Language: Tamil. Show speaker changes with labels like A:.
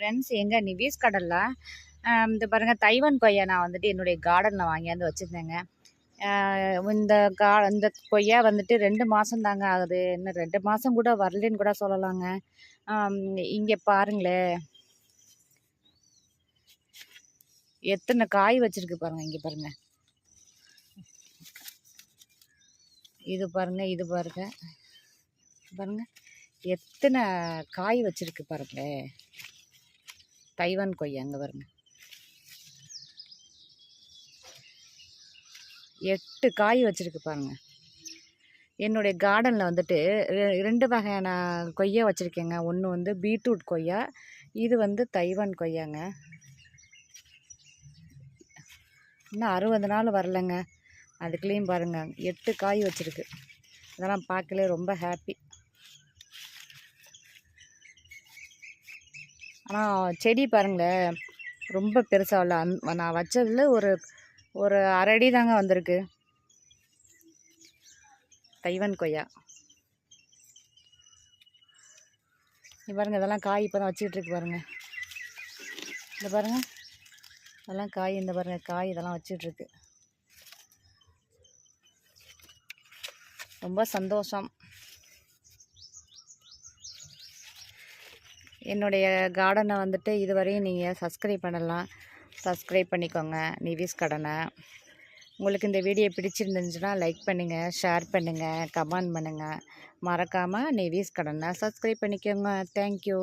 A: ஃப்ரெண்ட்ஸ் எங்கள் நிவீஸ் கடலில் இந்த பாருங்கள் தைவான் கொய்யா நான் வந்துட்டு என்னுடைய கார்டனில் வாங்கியாந்து வச்சுருந்தேங்க. இந்த கா இந்த கொய்யா வந்துட்டு ரெண்டு மாதம் தாங்க ஆகுது. இன்னும் ரெண்டு மாதம் கூட வரலன்னு கூட சொல்லலாங்க. இங்கே பாருங்களேன் எத்தனை காய் வச்சுருக்கு பாருங்கள் இங்கே பாருங்கள் இது பாருங்கள் இது பாருங்கள் பாருங்கள் எத்தனை காய் வச்சுருக்கு பாருங்களேன் தைவான் கொய்யா அங்கே வருங்க எட்டு காய் வச்சுருக்கு பாருங்க. என்னுடைய கார்டனில் வந்துட்டு ரெ- ரெண்டு வகையான கொய்யா வச்சுருக்கேங்க. ஒன்று வந்து பீட்ரூட் கொய்யா இது வந்து தைவான் கொய்யாங்க. இன்னும் அறுபது நாள் வரலைங்க. அதுக்குள்ளேயும் பாருங்கள் எட்டு காய் வச்சுருக்கு. இதெல்லாம் பார்க்கலே ரொம்ப ஹாப்பி ஆனால் செடி பாருங்களேன் ரொம்ப பெருசாக இல்லை அந் நான் வச்சதில் ஒரு ஒரு அரை அடி தாங்க வந்திருக்கு. தைவன் கொய்யா. நீ பாருங்கள் இதெல்லாம் காய் இப்போ தான் வச்சுக்கிட்டு இருக்கு பாருங்கள் இந்த பாருங்கள் இதெல்லாம் காய் இந்த பாருங்கள் காய் இதெல்லாம் வச்சுட்டு ரொம்ப சந்தோஷம். என்னுடைய கார்டனை வந்துட்டு இதுவரையும் நீங்கள் சப்ஸ்கிரைப் பண்ணலாம். சப்ஸ்கிரைப் பண்ணிக்கோங்க. நிவிஸ் கடனை. உங்களுக்கு இந்த வீடியோ பிடிச்சிருந்துச்சுன்னா லைக் பண்ணுங்கள் ஷேர் பண்ணுங்கள் கமெண்ட் பண்ணுங்கள் மறக்காமல் நிவிஸ் கடனை சப்ஸ்கிரைப் பண்ணிக்கோங்க. தேங்க்யூ